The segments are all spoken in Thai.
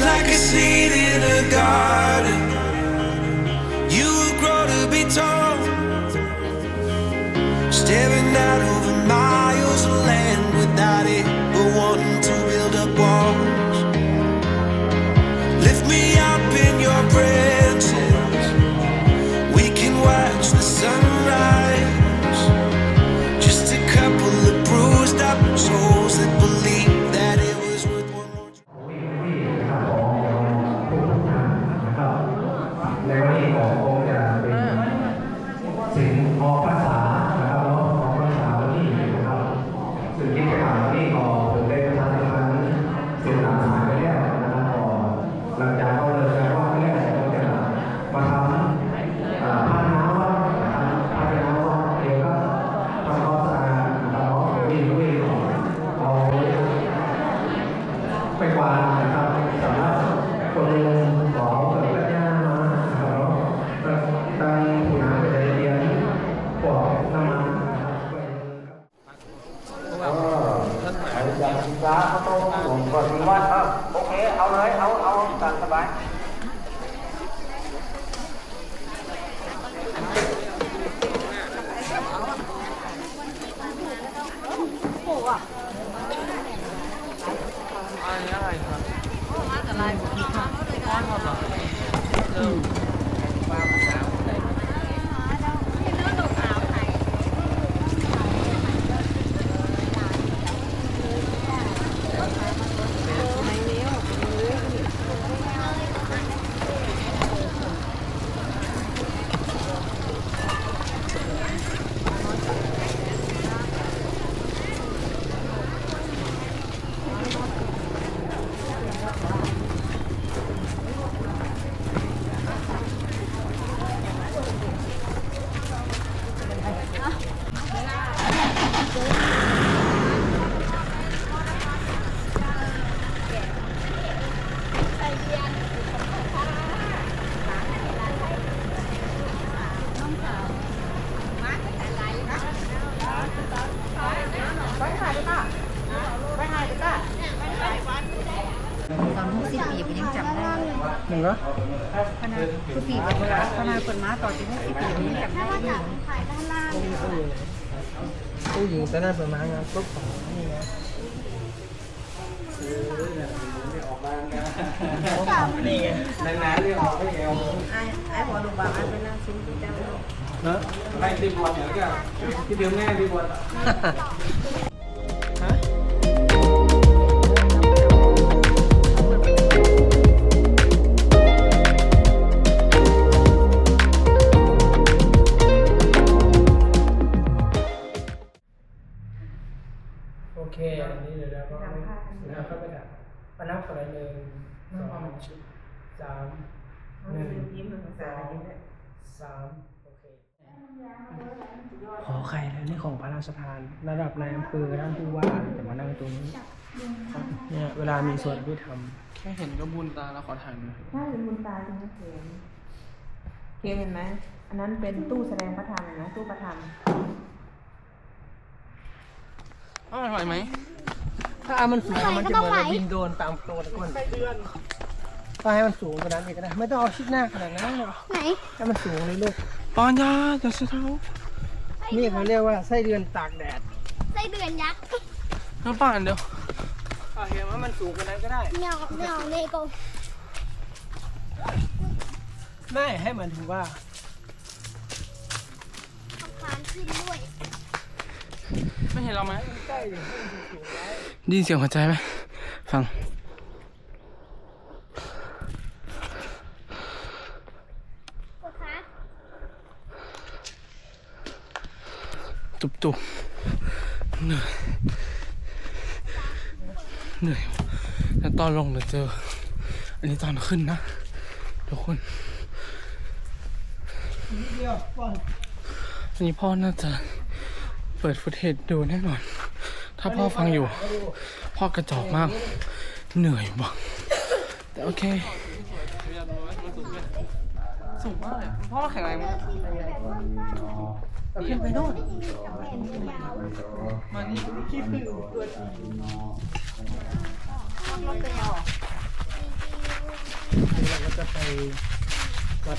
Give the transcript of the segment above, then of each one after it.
like a seed in a garden, before ตามสบายตอนหกสิบปีผมยังจำได้หนึ่งก็ขนาดทุกปีเป็นมาขนาดเป็นมาต่อจากหกสิบปีผมยังจำได้อยู่ผู้หญิงจะน่าเป็นมางานปุ๊บของนี่ไงนี่ไงนานๆเรียกออกไม่เอวไอ้ไอ้หัวลูกบาลไอ้เป็นนางซิมที่เจ้าเนอะไปตีบอลเหรอแกที่เดียวแม่ตีบอล เราก็ไปดับมานับคนละหนึ่งสองสามหนึ่งยิ้มเป็นภาษาอังกฤษสามโอเค ขอไข่แล้วนี่ของพระราชทาน ระดับนายอำเภอท่านผู้ว่าจะมานั่งตรงนี้เนี่ยเวลามีส่วนที่ทแค่เห็นก็บุญตาแล้วขอถ่ายหน่อยถ้าเป็นบุญตาจริงนะเข็มเข็มเห็นไหมอันนั้นเป็นตู้แสดงพระธรรมเห็นไหมตู้พระธรรมอ้าวไหวไหมำ ถ้ามันสูงมันจะเหมือนเราบินโดรนตามตัวตะก้นถ้าให้มันสูงกว่านั้นอีกก็ได้ไม่ต้องเอาชิดหน้าขนาดนั้นหรอกไหนให้มันสูงเลยลูกปอนยาจะเท้านี่เขาเรียกว่าไส้เดือนตากแดดไส้เดือนยักษ์น้ำป่านเดี๋ยวถ้าเห็นว่ามันสูงกว่านั้นก็ได้เหนียวเหนียวเลโก้ไม่ให้มันถือว่าขับคานขึ้นด้วย ไม่เห็นเราไหมใกล้เลยให้มันสูงๆไว้ได้ยินเสียงหัวใจไหมฟังตุบตุบเหนื่อยเหนื่อยแล้วตอนลงเดี๋ยวเจอ อันนี้ตอนขึ้นนะ ทุกคนอันนี้พ่อน่าจะ เปิดฟุตเทจดูแน่นอน ถ้าพ่อฟังอยู่ พ่อกระจอกมาก เหนื่อยว่ะแต่โอเค สูงมากเลยพ่อแข็งแรงมากขึ้นไปโน่นมานี่ขี้พึ่งตัวจริงเราก็จะไปวัด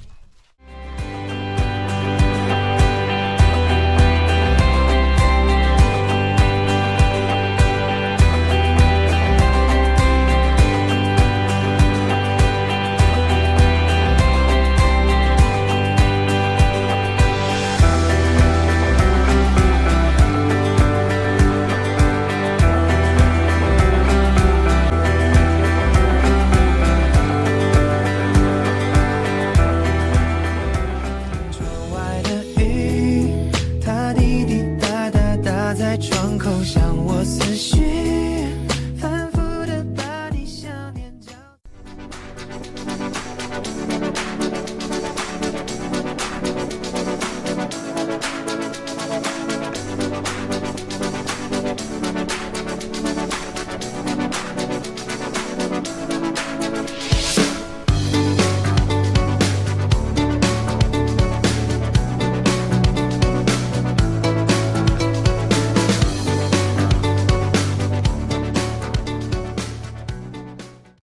口香